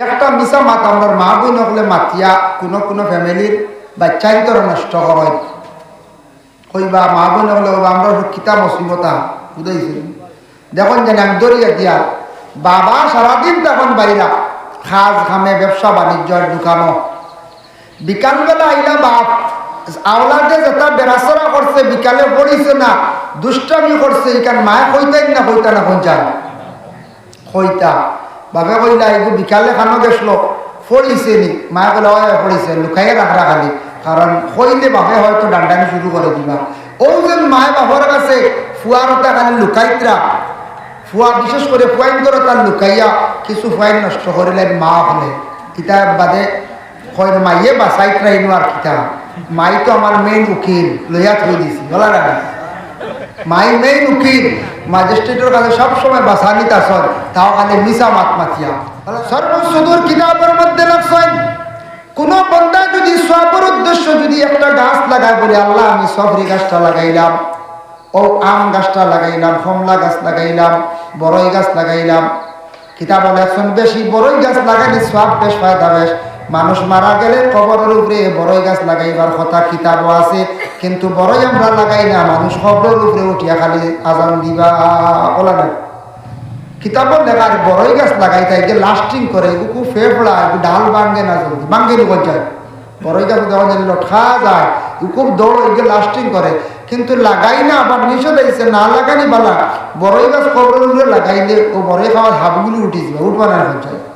একটা মিশা মাত আমার মা বই নকলে মাতিয়া কোনো কোনো ফ্যামিলির বাচ্চাই তোর নষ্ট হয় কইবা মা বই নকলে আমরা কিতা মুসিবতা বুঝাইছে দেখুন জানি আমি দরিয়া দিয়া বাবা সারাদিন তখন বাইরা খাজ খামে ব্যবসা বাণিজ্যর দোকানও বিকালবেলা আইলা বাপ, আওলাদে যেটা বেড়াচড়া করছে বিকালে পড়িছে না, দুষ্টামি করছে এখান মায়ে কইতাই না কইতা না পঞ্চান কইতা বাপে কইলা এই বিকালে খানো গেছিল। পড়িছে নি? মায়ে কইলা হয় পড়িছে লুকাইয়ে রাখরা খালি। কারণ কইলে বাপে হয়তো ডান্ডানি শুরু করে দিবা। ও যেন মায়ে বাপর কাছে ফুয়ারটা খালি লুকাইতরা ফুয়া বিশেষ করে ফুয়াইন করে তার লুকাইয়া কিছু ফুয়াইন নষ্ট করিলেন মা হলে ইটা বাদে কয় মাইয়ে বাসাইত রাইনো আর কিতা মাই তো আমার মেইন উকিল লইয়া থই দিছি। বলা মাই মেইন উকিল ম্যাজিস্ট্রেটের কাছে সবসময় বাসানি তাসর তাও খালি মিশা মাত মাতিয়া। সর্বসুদূর কিতাবের মধ্যে লাগছেন কোন বন্ধা যদি সবর উদ্দেশ্য যদি একটা গাছ লাগায় বলে, আল্লাহ, আমি সবরি গাছটা লাগাইলাম, ও আম গাছটা লাগাইলাম, কমলা গাছ লাগাইলাম বড়ই গাছ লাগাইলাম। কিতাব লেখছেন বেশি বড়ই গাছ লাগাইলে সব বেশ ফায়দা বেশ। মানুষ মারা গেলে কবরের উপরে বড়ই গাছ লাগাইবার কথা কিতাবও আছে, কিন্তু বড়ই আমরা লাগাই না, মানুষ কবরের উপরে উঠিয়া খালি আজান দিবা, বলা না। কিতাবর লেখার বড়ই গাছ লাগাই তাই যে লাস্টিং করে এগুলো ফেফড়া ডাল ভাঙ্গে না জলদি ভাঙ্গে যায় বড়ই গাছ যায় লটকা যায় খুব দৌড় এগুলো লাস্টিং করে। কিন্তু লাগাই না, আবার নিষেধ হয়েছে না লাগানি বালা। বড়ই গাছ কবরের উপরে লাগাইলে ও বড়ই খাওয়ার হাবগুলি উঠে যাবে, উঠবা না পঞ্চায়েত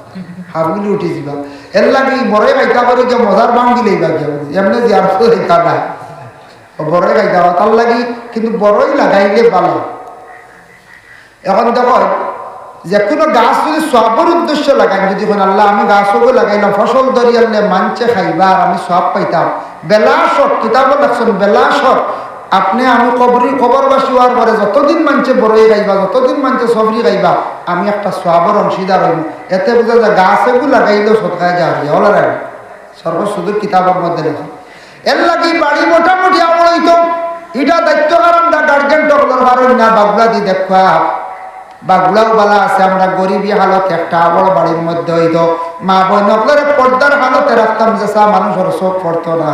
হাবগুলি উঠে যাবা। এর লাগে বড়ই খাইতা করে যে মজার লইবা গিয়া এমনি যে আর খাইতা নাই বড়ই খাইতা তার লাগি কিন্তু বড়ই লাগাইলে ভালো। এখন দেখো যে কোনো গাছ যদি সবর উদ্দেশ্য লাগাই, যদি কোন আল্লাহ আমি গাছও লাগাইলাম ফসল দরিয়ালে মানছে খাইবা আর আমি সব পাইতাম। বেলাসক কিতাব লাগছেন বেলাসক আপনি আমি কবরি কবরবাসী হওয়ার পরে যতদিন মানছে বড়ই গাইবা, যতদিন মানছে সবরি গাইবা, আমি একটা সবর অংশীদার হইব এতে বোঝা যায় গাছ এগুলো লাগাইলেও সৎকায় যা হলো রাখি সর্বসুদূর কিতাবের মধ্যে লেখা। এর লাগি বাড়ি মোটামুটি আমার হইতো। এটা দায়িত্ব কারণ গার্জেন টকলার বারণ না, বাগলা দি দেখা বাগুলাও বালা আছে, আমরা গরিবী হালত একটা বড় বাড়ির মধ্যে হইতো। মা বোন পর্দার হালতে রাখতাম যে মানুষের চোখ পড়তো না।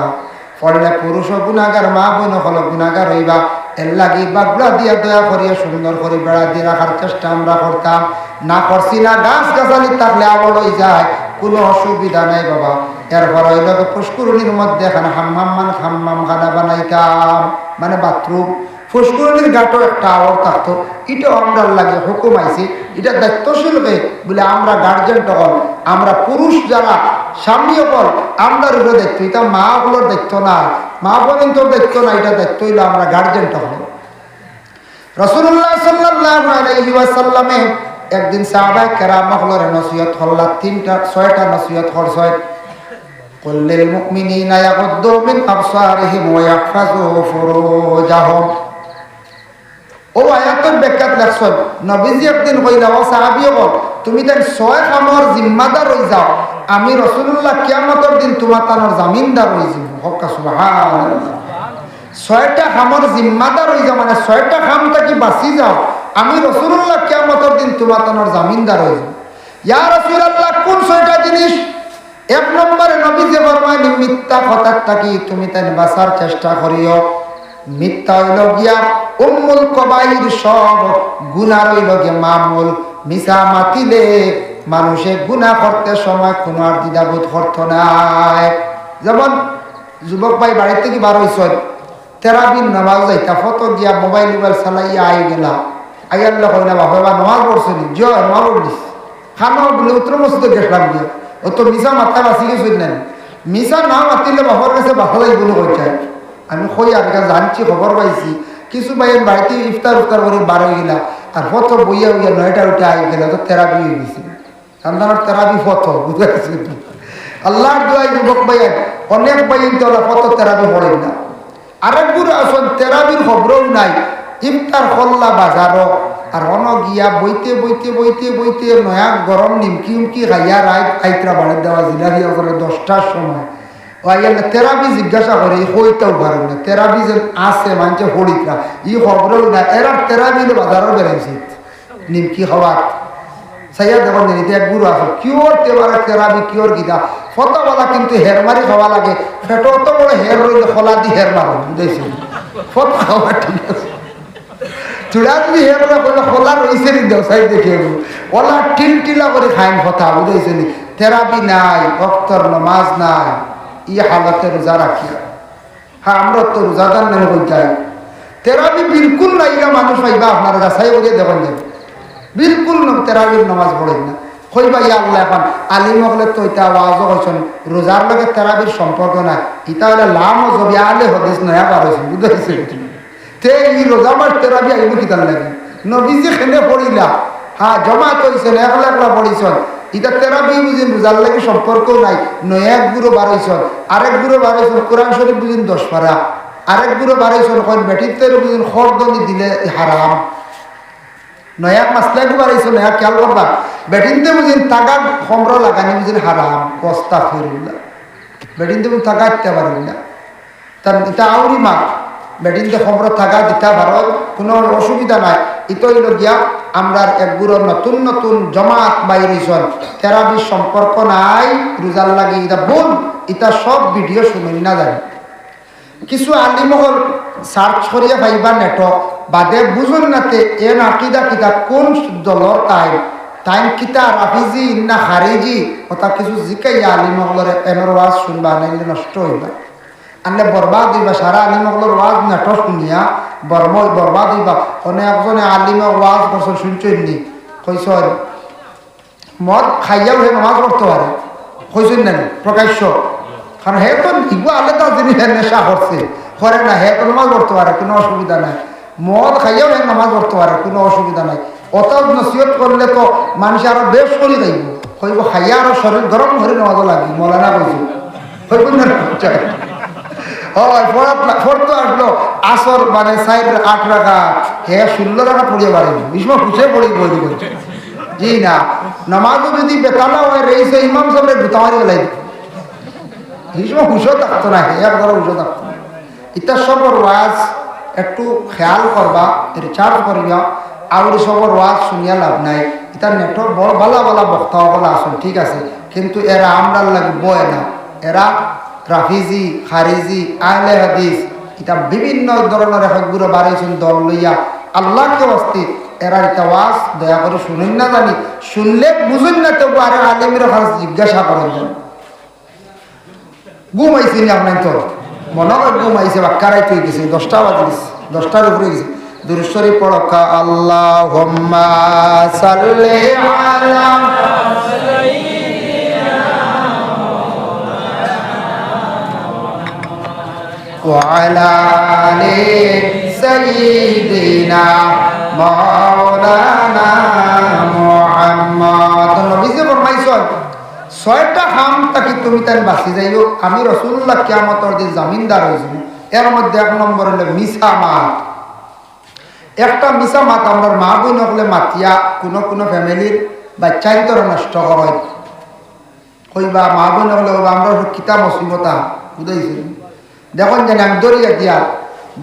পড়লে পুরুষ গুণাগার, মা বোন হলো গুণাগার হইবা। এর লাগি বাগুলা দিয়া দয়া করিয়া সুন্দর করে বেড়া দিয়ে রাখার চেষ্টা আমরা করতাম। না করছি না গাছ গাছালি থাকলে হয়ে যায়। কোনো অসুবিধা নাই বাবা। এরপর হইল পুষ্করণীর মধ্যে এখানে হাম্মাম মান হাম্মাম খানা বানাইতাম। মানে বাথরুম। ফুসকুরনির ঘাটও একটা আওয়ার থাকতো এটাও আমরা লাগে হুকুম আইছে এটা দায়িত্বশীল হয়ে বলে আমরা গার্জেন তখন আমরা পুরুষ যারা স্বামী হল আমরা উপরে দায়িত্ব এটা মা গুলোর দায়িত্ব না মা বোনের তোর দায়িত্ব না এটা দায়িত্ব হইলো আমরা গার্জেন তখন রসুল্লাহ সাল্লাহ আলহি ওয়াসাল্লামে একদিন সাহাবাই কেরামা হলের নসিহত হল্লা তিনটা ছয়টা নসিহত হল ছয় قل للمؤمنين يغضوا من أبصارهم ويحفظوا فروجهم ও আয়াতের ব্যাখ্যাত লেখছেন, নবীজি একদিন কইলা ও সাহাবিও বল তুমি তাই ছয় কামর জিম্মাদার হয়ে যাও, আমি রসুল্লাহ কিয়ামতর দিন তোমার তানোর জামিনদার হয়ে যাব। হকা ছয়টা খামর জিম্মাদার হয়ে যাও মানে ছয়টা খাম থাকি বাঁচি যাও, আমি রসুল্লাহ কিয়ামতর দিন তোমার তানোর জামিনদার হয়ে যাব। ইয়া রসুল্লাহ কোন ছয়টা জিনিস? এক নম্বরে নবী যে ফরমাইনি মিথ্যা কথার থাকি তুমি তাই বাঁচার চেষ্টা করিও। মিথ্যা হইল গিয়া, উম্মুল কবাইর সব গুণা রইল গিয়া মামুল। মিশা মাতিলে মানুষে গুণা করতে সময় কোনো আর দ্বিধাবোধ করতো নাই। যেমন যুবক ভাই বাড়ি থেকে বার তেরাবিন নামাজ যাইতা, ফটো গিয়া মোবাইল মোবাইল চালাইয়া আই গেলা। আইয়াল্লা কইলা বাবা বা নমাজ পড়ছে নি? জয় নমাজ পড়লিস খানো? বলে, উত্তর মসজিদে গেছিলাম গিয়া ও তো মিশা মাথা বাঁচি গেছিল মিশা না মাতিলে বাবার কাছে বাহলাই বলে কইছে। আমি কই আর জানছি, খবর পাইছি। কিছু ভাইয়ের বাড়িতে ইফতার উফতার করে বার হয়ে গেলা। আর ফত বইয়া হইয়া নয়টা উঠে আই গেল, তো তেরাবি হয়ে গেছে। সন্তানের তেরাবি ফত বুঝতে আল্লাহর দোয়াই যুবক ভাইয়ের অনেক ভাইয়ের তো ফত তেরাবি পড়েন না। আরেক গুরু আসন, তেরাবির খবরও নাই। ইফতার খল্লা বাজারও। আর অন গিয়া বইতে বইতে বইতে বইতে নয়া গরম নিমকি উমকি খাইয়া রায় খাইতরা বাড়ি দেওয়া জিলাপি করে দশটার সময়। আইয়াল তেরাবি জিজ্ঞাসা করে হইতেও পারে না। তেরাবি যে আছে, মানছে হরিকরা ই খবরও না এরা তেরাবি বাজারও বেড়াইছে নিমকি খাওয়ার সাইয়া দেখুন জানিতে এক গুরু আছে, কিওর তেবারে তেরাবি কিওর গীতা ফতাওয়ালা কিন্তু হের মারি খাওয়া লাগে। ফেটো অত বড় হের রইলে খোলা দি হের মারো বুঝাইছি ফত খাওয়া ঠিক আছে। চূড়া যদি হের না করলে খোলা রইছে নি দেও সাই দেখে ওলা টিল টিলা করে খাইন কথা বুঝাইছে নি? তেরাবি নাই অক্তর নমাজ নাই। ই হালতে রোজা রাখিয়া। হ্যাঁ আমরা তো রোজাদার নেই যাই। তেরাবি বিলকুল নাই না মানুষ পাইবা আপনারা যাচাই করে দেখেন যাবে বিলকুল তেরাবির নামাজ পড়েন না। কইবা ইয়া আল্লাহ এখন আলিম হলে তো এটা ওয়াজও হয়েছেন রোজার লগে তেরাবির সম্পর্ক নাই। ইটা হলে লাম ও জবি আলে হদিস নয়া বার হয়েছে বুঝেছে তে ই রোজা মাস তেরাবি আইব কিতার লাগে নবীজি খেলে পড়িলা হ্যাঁ জমা কইছেন, একলা একলা পড়িছেন। ইটা তেরাবি বুঝিন রোজার লাগে সম্পর্ক নাই। নয়, এক গুরু বাড়াইছেন। আরেক গুরু বাড়াইছেন, কোরআন শরীফ বুঝিন দশ পারা। আরেক গুরু বাড়াইছেন, কইন বেটির তেরে বুঝিন, খরদনি দিলে হারাম। নয়া মাসলাগু বাড়াইছো নয়া খেয়াল করবা। বেটিনতে বুঝিন টাকা সম্র লাগানি বুঝিন হারাম। কস্তা ফিরুল্লা বেটিনতে বুঝিন টাকা দিতে পারেন না। তার এটা আউরি মা বেটিনতে সম্র টাকা দিতে পারো, কোনো অসুবিধা নাই। ইতই লগিয়া আমরা একগুলো নতুন নতুন জমাত বাইরেছন থেরাপির সম্পর্ক নাই, রোজার লাগি এটা বোন এটা সব ভিডিও শুনুন না জানি। কিছু আলিমহল সার্চ করিয়া পাইবা নেট বাদে বুঝুন নাতে এন আকিদা কিতা কোন দলর তাই। টাইম কিতা রাফিজি, না হারিজি কথা কিছু জিকাইয়া আলিমহলর এনের ওয়াজ শুনবা, নাইলে নষ্ট হইবা। আনলে বরবাদ হইবা, সারা আলিমহলর ওয়াজ নেট শুনিয়া বর্ম বরবাদ হইবা অনেক একজনে আলিমে ওয়াজ বছর শুনছেন নি কইস মদ খাইয়াও হে নামাজ পড়তে পারে কইছেন না প্রকাশ্য। কারণ হে তো ইগু আলাদা জিনিস নেশা করছে। করে না, হে তো নামাজ পড়তে পারে কোনো অসুবিধা নাই। মদ খাইয়াও হে নামাজ পড়তে পারে কোনো অসুবিধা নাই। অত নসিহত করলে তো মানুষ আরও বেশ করে যাইব কইব, খাইয়া আরও শরীর গরম করে নামাজ লাগবে। মলানা কইছে। কইব না হয় ফোরতো আসলো। আসর মানে সাইড আট টাকা হে, ষোলো টাকা পড়িয়ে পারে বিষ্ম খুশে পড়ি বই করছে জি না। নামাজও যদি বেতালা হয় রয়েছে ইমাম সাহেবের গুতামারি বেলাই ভীষ্ম হুশও থাকতো না, হে একবার হুশও থাকতো না। ইটা সবর ওয়াজ একটু খেয়াল করবা রিচার্জ করিবা। আর সবর ওয়াজ শুনিয়া লাভ নাই। এটা নেটওয়ার্ক বড় বালা বালা বক্তা বলা আসুন ঠিক আছে। কিন্তু এরা আমরা লাগে বয় না। এরা রাফিজি, খারিজি, আহলে হাদিস এটা বিভিন্ন ধরনের এফেক্টগুলো বাড়াইছেন দল লইয়া। আল্লাহকে অস্তি এরা এটা ওয়াজ, দয়া করে শুনেন না জানি। শুনলে বুঝুন না তবু আরে আলিমের খাস জিজ্ঞাসা করেন যেন। ঘুমাইছি নি আপনার তো? মনে হয় ঘুমাইছে বা কারাই তুই গেছে, দশটা বাজে গেছে, দশটার উপরে গেছে। দুরুশ্বরী পড়কা আল্লাহ সাল্লে আলা وعلى آل سيدنا مولانا محمد নবীজি ফরমাইছেন ছয়টা হাম তাকে তুমি তাই বাঁচি যাইও আমি রসুল্লাহ কিয়ামতর দিন জামিনদার হয়েছি এর মধ্যে এক নম্বর হলো মিসা মাত একটা মিসা মাত আমার মা বোন হলে মাতিয়া কোনো কোনো ফ্যামিলির বাচ্চাই তোর নষ্ট হয় কইবা মা বোন হলে আমরা কিতা মুসিবতা বুঝাইছি দেখুন জানি আমি দরিয়া দিয়া,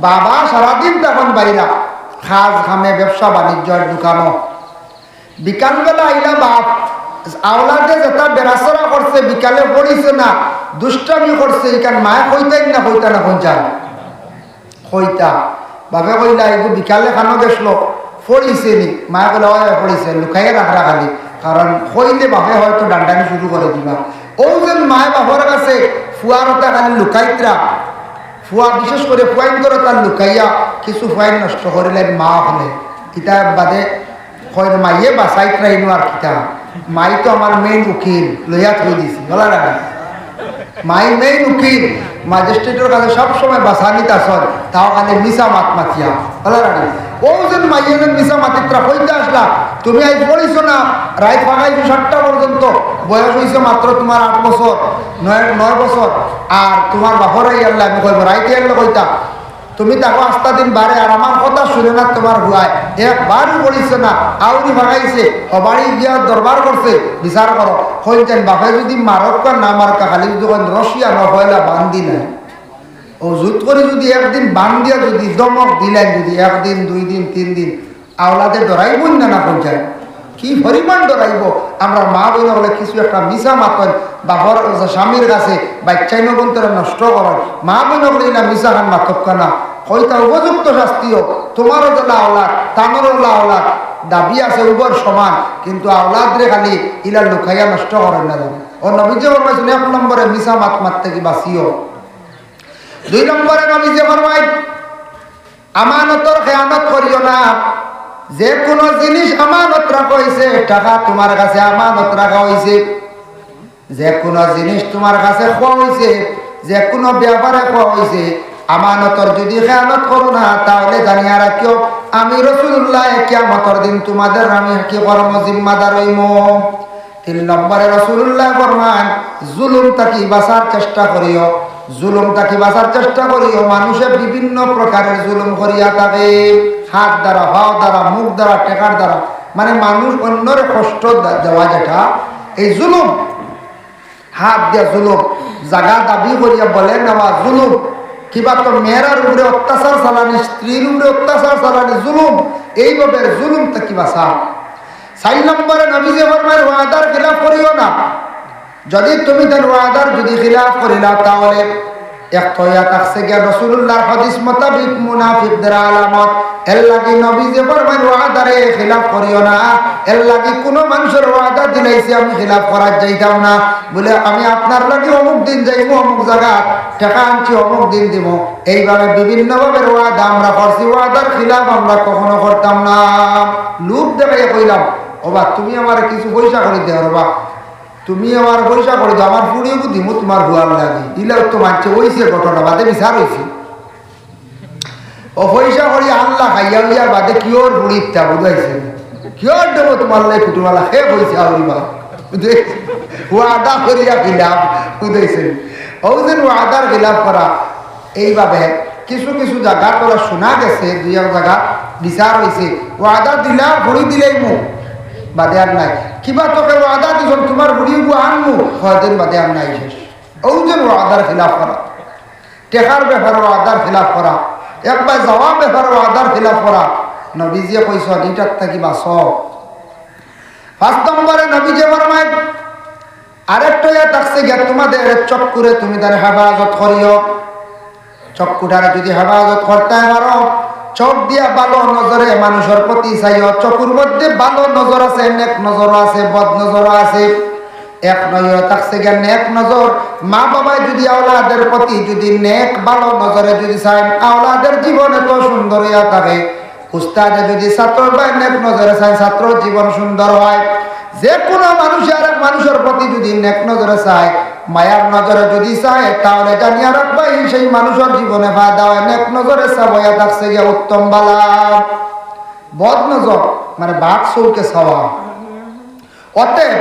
বাবা সারাদিন তখন বাইরা খাজ খামে ব্যবসা বাণিজ্যের দোকানও বিকালবেলা আইলা বাপ, আওলাদে যেটা বেড়াচড়া করছে, বিকালে পড়িছে না, দুষ্টামি করছে, এখান মায়ে কইতাই না, কইতা না পঞ্চান কইতা। বাপে কইলা, এই বিকালে খানো গেছলো পড়িছে নি মায়ে কইলা হয় পড়িছে, লুকাইয়ে রাখরা খালি। কারণ কইলে বাপে হয়তো ডান্ডানি শুরু করে দিবা। যেন মায়ে বাপর কাছে ফুয়ারতা খালি লুকাইতরা ফুয়া, বিশেষ করে ফুয়াইন করে তার লুকাইয়া কিছু ফুয়াইন নষ্ট করিলেন মা হলে। কিতা বাদে হয় মাইয়ে বাসাই ট্রাইনো আর কিতা মাই তো আমার মেইন উকিল, লইয়া থই দিছি, বলা না। মাই মেইন উকিল ম্যাজিস্ট্রেটের কাছে সবসময় বাসা নিতে আসন তাও কালে মিশা মাত মাতিয়া, বলা না। ও যেন মাইয়ে মিশা মাতিত্রা কইতে আসলা তুমি আজ পড়িছ না? রাত ফাঁকাইছো সাতটা পর্যন্ত। বয়স হয়েছে মাত্র তোমার আট বছর, নয় নয় বছর। আর তোমার বাপরাই আল্লাহ আমি কইব রাইতে আল্লাহ কইতা, তুমি তাকে আস্তা দিন বারে আর আমার কথা শুনে না তোমার হুয়ায় একবারও পড়িছে না, আউরি ভাগাইছে অবাড়ি গিয়া দরবার করছে বিচার করো হইতেন বাপে যদি মারক না মারকা খালি যদি রশিয়া নহয়লা বান্ধি নাই। ও জুত করে যদি একদিন বান দিয়া যদি দমক দিলেন, যদি একদিন, দুই দিন, তিন দিন আওলাদে ডরাইবই না না পঞ্চায়েত কি পরিমাণ ডরাইব? আমরা মা বোন হলে কিছু একটা মিশা মাতন বাপর স্বামীর কাছে বাচ্চাই নবন্তরে নষ্ট করেন মা বোন হলে না মিশা খান মাতক কানা। হয়তো উপযুক্ত শাস্তিও তোমারও জেলা আওলাদ তানোরও আওলাদ। দাবি আছে উভর সমান, কিন্তু আওলাদরে খালি ইলা লুকাইয়া নষ্ট করেন না জানো। ও নবীজে ফরমাইছেন এক নম্বরে মিশা মাত মাত থেকে বাঁচিও দুই নম্বরে নবীজে ফরমাই আমানতর খেয়ানত করিও না। যে কোনো জিনিস আমানত রাখা হয়েছে টাকা তোমার কাছে আমানত রাখা হয়েছে যে কোনো জিনিস তোমার কাছে খোয়া হয়েছে যে কোনো ব্যাপারে খোয়া হয়েছে আমানতর যদি খেয়ানত করো না, তাহলে জানিয়া রাখিও, আমি রসুল্লাহ কিয়ামতর দিন তোমাদের আমি কি কর্ম জিম্মাদার হইম। তিন নম্বরে রসুল্লাহ ফরমান জুলুম তাকি বাঁচার চেষ্টা করিও জুলুম তাকি বাঁচার চেষ্টা করিও মানুষে বিভিন্ন প্রকারের জুলুম করিয়া থাকে। হাত দ্বারা, হাও দ্বারা, মুখ দ্বারা টেকার দ্বারা। মানে মানুষ অন্যর কষ্ট দেওয়া যেটা, এই জুলুম। হাত দিয়া জুলুম। জাগা দাবি করিয়া বলে নেওয়া জুলুম। কিবা তো মেয়েরার উপরে অত্যাচার চালানি, স্ত্রীর উপরে অত্যাচার চালানি, জুলুম। এইভাবে জুলুম তা কিবা চা চার নম্বরে নবীজে ফরমায় ওয়াদার খিলাফ করিও না। যদি তুমি তার ওয়াদার যদি খিলাফ করিলা, তাহলে এক তয়া গিয়া রসুল্লাহর হাদিস মোতাবিক মুনাফিকদের আলামত। এর লাগি নবী যে ফরমান ওয়াদারে খিলাফ করিও না। এর লাগি কোন মানুষের ওয়াদা দিলাইছে, আমি খিলাফ করার যাইতাম না। বলে, আমি আপনার লাগি অমুক দিন যাইব, অমুক জায়গা। টাকা আনছি, অমুক দিন দিব। এইভাবে বিভিন্ন ভাবে ওয়াদা আমরা করছি। ওয়াদার খিলাফ আমরা কখনো করতাম না। লুপ দেখাইয়া কইলাম, ওবা, তুমি আমার কিছু পয়সা করে দেওয়ার বা তুমি আমার পয়সা করে দাও আমার পুড়িয়ে বুদ্ধি, মু তোমার ভুয়ার লাগে। ইলাও তো মানছে ওইছে ঘটনা বাদে বিচার হয়েছে ও পয়সা করি আনলা খাইয়া উইয়ার বাদে কিওর বুড়ির তা বুঝাইছে। কিওর দেব তোমার লাই কুটুমালা হে পয়সা আউরিবা ওয়াদা করিয়া খিলাফ বুঝাইছে। ও যেন ওয়াদার খিলাফ করা, এইভাবে কিছু কিছু জায়গা তোরা শোনা গেছে, দুই এক জায়গা বিচার হয়েছে ওয়াদা দিলা ভরি দিলেই মুখ বাদে আর নাই। কিবা তোকে ওয়াদা দিছ তোমার বুড়ি গু আনমু কয়দিন বাদে আর নাই শেষ। ও যেন ওয়াদার খিলাফ করা। টেকার ব্যাপারে ওয়াদার খিলাফ করা। একবার যাওয়া ব্যাপারে ওয়াদার খিলাফ করা। নবীজিয়ে কইস এটার থাকি বাস পাঁচ নম্বরে নবীজে ফরমায় আরেকটা থাকছে গিয়া তোমাদের চক্কুরে তুমি তার হেফাজত করিও চক্কুটারে যদি হেফাজত করতে পারো চোখ দিয়া ভালো নজরে মানুষের প্রতি চাইও। চকুর মধ্যে ভালো নজর আছে, নেক নজর আছে, বদ নজর আছে। এক নজর থাকছে জ্ঞান নেক নজর। মা বাবাই যদি আওলাদের প্রতি যদি নেক ভালো নজরে যদি চায়, আওলাদের জীবন এত সুন্দর হইয়া থাকে। উস্তাদে যদি ছাত্র বা নেক নজরে চায় ছাত্র জীবন সুন্দর হয়। যে কোনো মানুষের এক মানুষের প্রতি যদি নেক নজরে চায় মায়ার নজরে যদি চায়, তাহলে জানিয়া রাখবাই, সেই মানুষের জীবনে ফায়দা হয়। নজরে চাবয়া থাকছে গিয়া উত্তম বালা। বদ নজর মানে বাঘ চৌকে চাওয়া। অতএব,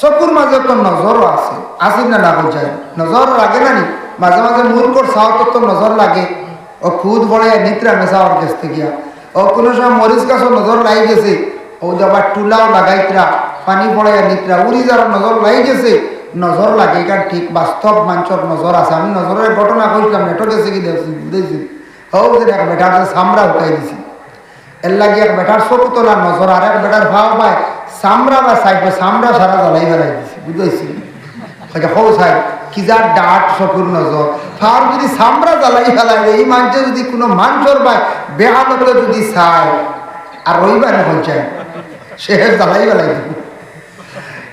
চকুর মাঝে তো নজরও আছে। আছে না না যায় নজর লাগে না নি? মাঝে মাঝে মূর্খর চাওয়া তো নজর লাগে। ও খুদ বড়ে নিত্রা মেশাওয়ার কাছ থেকে। ও কোনো সময় মরিচ গাছও নজর লাগি গেছে। ও যাবার টুলাও লাগাইতরা, পানি পড়ে নিত্রা উড়ি যার নজর লাগি গেছে। নজর লাগে এটা ঠিক বাস্তব মানুষের নজর আছে। আমি নজরের ঘটনা কইলাম নেটো গেছে কি দেখছি হও যে এক বেটার সামরা উঠাই দিছি। এর লাগে এক বেটার চকু তোলা নজর আর এক বেটার ভাব পায় সামরা বা সাইড সামরা সারা জ্বালাই বেড়াই দিছি বুঝেছি হৌ সাই কি যার ডাট চকুর নজর ফার যদি সামরা জ্বালাই ফেলাই এই মানুষে যদি কোনো মানুষের বা বেহালতে যদি চায় আর রইবার চায় সে জ্বালাই ফেলাই দিব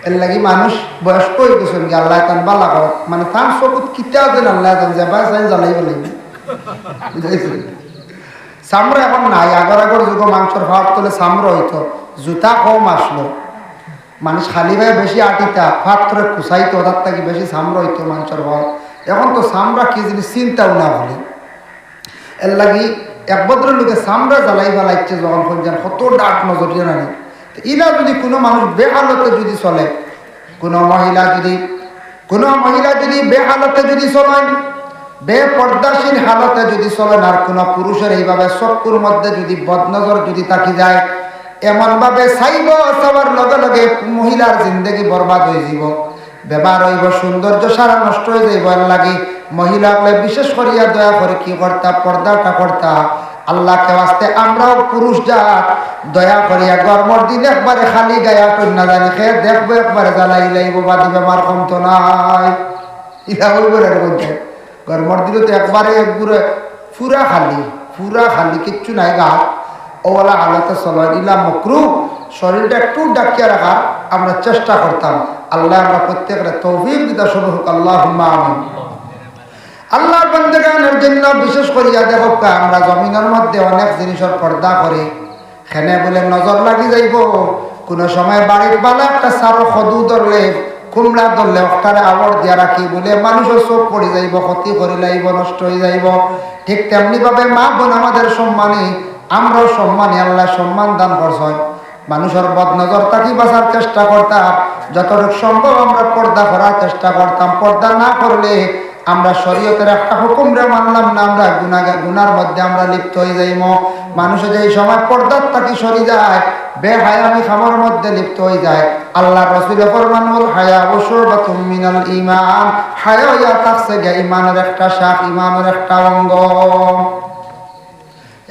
এর লাগি মানুষ বয়স্ক হয়ে গেছেন কি আল্লাহ তান বালা কর মানে তার চকুত কিতা যেন আল্লাহ তান যাবা চাই জ্বালাই বুঝাইছে? সামরা এখন নাই। আগর আগর যুগ মাংসর ভাত তোলে সামরা হইতো। জুতা কম আসলো মানুষ খালি ভাই বেশি আটিতা। ফাত করে খুসাইতো তার থেকে বেশি সামরা হইতো মাংসর ভাত। এখন তো সামরা কি জিনিস চিন্তাও না বলে এর লাগি এক ভদ্র লোকে সামরা জ্বালাই ফেলাইছে যখন কত ডাক নজর জানি ইলা যদি কোনো মানুষ বেহালতে যদি চলে, কোনো মহিলা যদি, কোনো মহিলা যদি বেহালতে যদি চলেন বেপর্দাসীন হালতে যদি চলেন আর কোনো পুরুষের এইভাবে চকুর মধ্যে যদি বদনজর যদি তাকি যায় এমন ভাবে চাইব সবার লগে লগে মহিলার জিন্দগি বরবাদ হয়ে যাব। ব্যবহার হইব সৌন্দর্য সারা নষ্ট হয়ে যাইব লাগে মহিলাগুলো বিশেষ করিয়া দয়া করে কি কর্তা পর্দাটা কর্তা আল্লাহকে আসতে আমরাও পুরুষ জাত। দয়া করিয়া গরমর দিন একবারে খালি গায়া কন্যা জানি খেয়ে দেখব একবারে জ্বালাই লাইব বা দিবে মার কমতো নাই। ইলা ওই বলে বলতে গরমর দিলে তো একবারে একগুড়ে পুরা খালি পুরা খালি, কিচ্ছু নাই গা। ওলা হালতে চলো ইলা মকরু। শরীরটা একটু ডাকিয়া রাখার আমরা চেষ্টা করতাম। আল্লাহ আমরা প্রত্যেকের তৌফিক দিতে শুরু হোক আল্লাহ আমিন। আল্লাহর বন্দেগানের জন্য বিশেষ করিয়া দেখো কা, আমরা জমিনের মধ্যে অনেক জিনিসের পর্দা করি। খেনে বলে নজর লাগি যাইব। কোন সময় বাড়ির বালা একটা সারো সদু ধরলে কুমড়া ধরলে ওখানে আবর দিয়া রাখি বলে মানুষের চোখ পড়ে যাইব ক্ষতি করে লাইব নষ্ট হয়ে যাইব। ঠিক তেমনি ভাবে মা বোন আমাদের সম্মানী আমরাও সম্মানী আল্লাহ সম্মান দান করছয় মানুষের বদ নজর তাকি বাঁচার চেষ্টা করতাম। যতটুকু সম্ভব আমরা পর্দা করার চেষ্টা করতাম। পর্দা না করলে আমরা শরীয়তের একটা হুকুম রে মানলাম না, আমরা গুনাগা গুনার মধ্যে আমরা লিপ্ত হয়ে যাইম। মানুষে যেই সময় পর্দার তাকি সরি যায়? বেহায়ামি খামার মধ্যে লিপ্ত হয়ে যায়। আল্লাহ রসুল ফরমানুল হায়া ওসুর বা মিনাল ইমান হায়া ইয়া থাকছে গে ইমানের একটা শাখ ইমানের একটা অঙ্গ।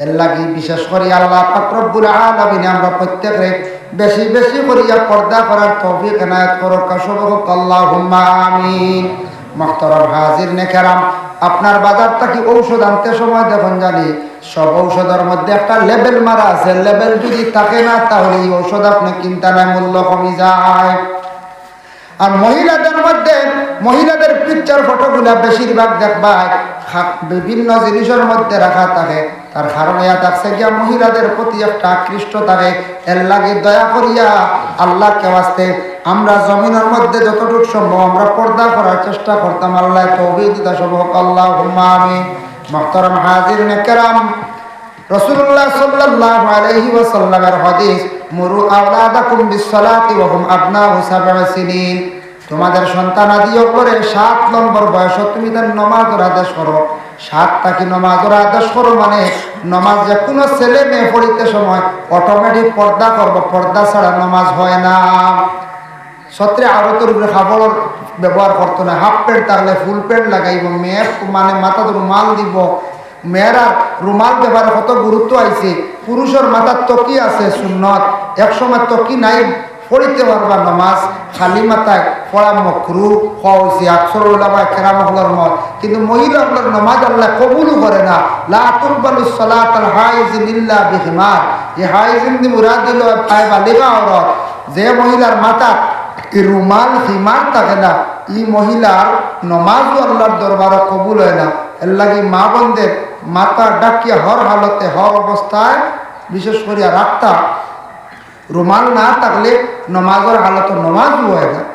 এর লাগি বিশেষ করে আল্লাহ পাকরব্বুল আলামিন আমরা প্রত্যেকরে বেশি বেশি করিয়া পর্দা করার তৌফিক এনায়েত করুক কাশবক আল্লাহুম্মা আমিন। মহতরম হাজির নেকেরাম আপনার বাজার থেকে ঔষধ আনতে সময় দেখুন জানি। সব ঔষধের মধ্যে একটা লেবেল মারা আছে। লেবেল যদি থাকে না, তাহলে এই ঔষধ আপনি কিনতে নাই, মূল্য কমে যায়। আর মহিলাদের মধ্যে, মহিলাদের পিকচার ফটোগুলা বেশিরভাগ দেখবাই খা- বিভিন্ন জিনিসের মধ্যে রাখা থাকে। তার কারণে ইয়া থাকছে গিয়া মহিলাদের প্রতি একটা আকৃষ্ট থাকে। এর লাগে দয়া করিয়া আল্লাহকে আসতে আমরা জমিনের মধ্যে যতটুকু সম্ভব আমরা পর্দা করার চেষ্টা করতাম। আল্লাহ তৌহিদিতা সম্ভব আল্লাহ আমি মহতরম হাজির কেরাম। রসুল্লাহ সাল্লাল্লাহু আলাইহি ওয়াসাল্লামের হাদিস, মুরু আওলাদাকুম বিসসালাতি ওয়া হুম আবনাউ সাব'a সিনিন। তোমাদের সন্তান আদিও করে সাত নম্বর বয়স, তুমি তার নমাজের আদেশ করো। সাত তাকি নমাজের আদেশ করো মানে নমাজ যে কোনো ছেলে মেয়ে পড়িতে সময় অটোমেটিক পর্দা করব। পর্দা ছাড়া নমাজ হয় না। সত্রে আরতের উপরে খাবড় ব্যবহার করতো না। হাফ প্যান্ট থাকলে ফুল প্যান্ট লাগাইব। মেয়ে মানে মাথাতে রুমাল দিব। মেয়েরা রুমাল ব্যবহারে কত গুরুত্ব আইছে। পুরুষের মাথার তকি আছে সুন্নত। একসময় তকি নাই, পড়িতে পারবা নামাজ। খালি মাথায় পড়া মকরু হওয়া আকসর ওলামা কেরাম হলার মত। কিন্তু মহিলা হলার নামাজ আল্লাহ কবুলও করে না। লা তুরবালু সালাত আল হাইজিন ইল্লা বিহিমার। এই হাইজিন দি মুরাদ দিল পায় অরত যে মহিলার মাথা রুমাল হিমার থাকে না। ই মহিলার নমাজও আল্লাহর দরবারে কবুল হয় না। এর লাগে মা বোনদের মাথা ডাকিয়া হর হালতে হর অবস্থায়, বিশেষ করিয়া রাখতা রুমাল না থাকলে নমাজের হালত নমাজও হয় না।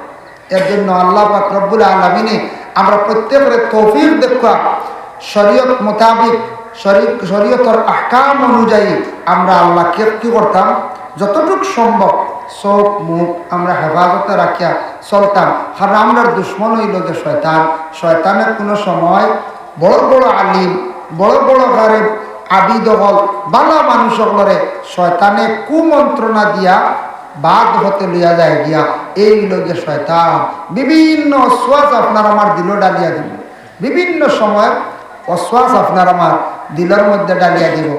এর জন্য আল্লাহ রব্বুল আলমিনে আমরা প্রত্যেকের তৌফিক দেখা শরীয়ত মোতাবিক শরী- শরীয়তর আহকাম অনুযায়ী আমরা আল্লাহকে কি করতাম। যতটুকু সম্ভব চোখ মুখ আমরা হেফাজতে রাখিয়া চলতাম। কারণ আমরা দুশ্মন হইল যে শয়তান। শয়তানের কোনো সময় বড় বড় আলিম, বড় বড় ঘরে আবিদ হল, বালা মানুষ হলরে শয়তানে কুমন্ত্রণা দিয়া বাদ হতে লইয়া যায় গিয়া। এই লোকে শয়তান। বিভিন্ন অশ্বাস আপনার আমার দিল ডালিয়া দিব। বিভিন্ন সময় অশ্বাস আপনার আমার দিলের মধ্যে ডালিয়া দিব।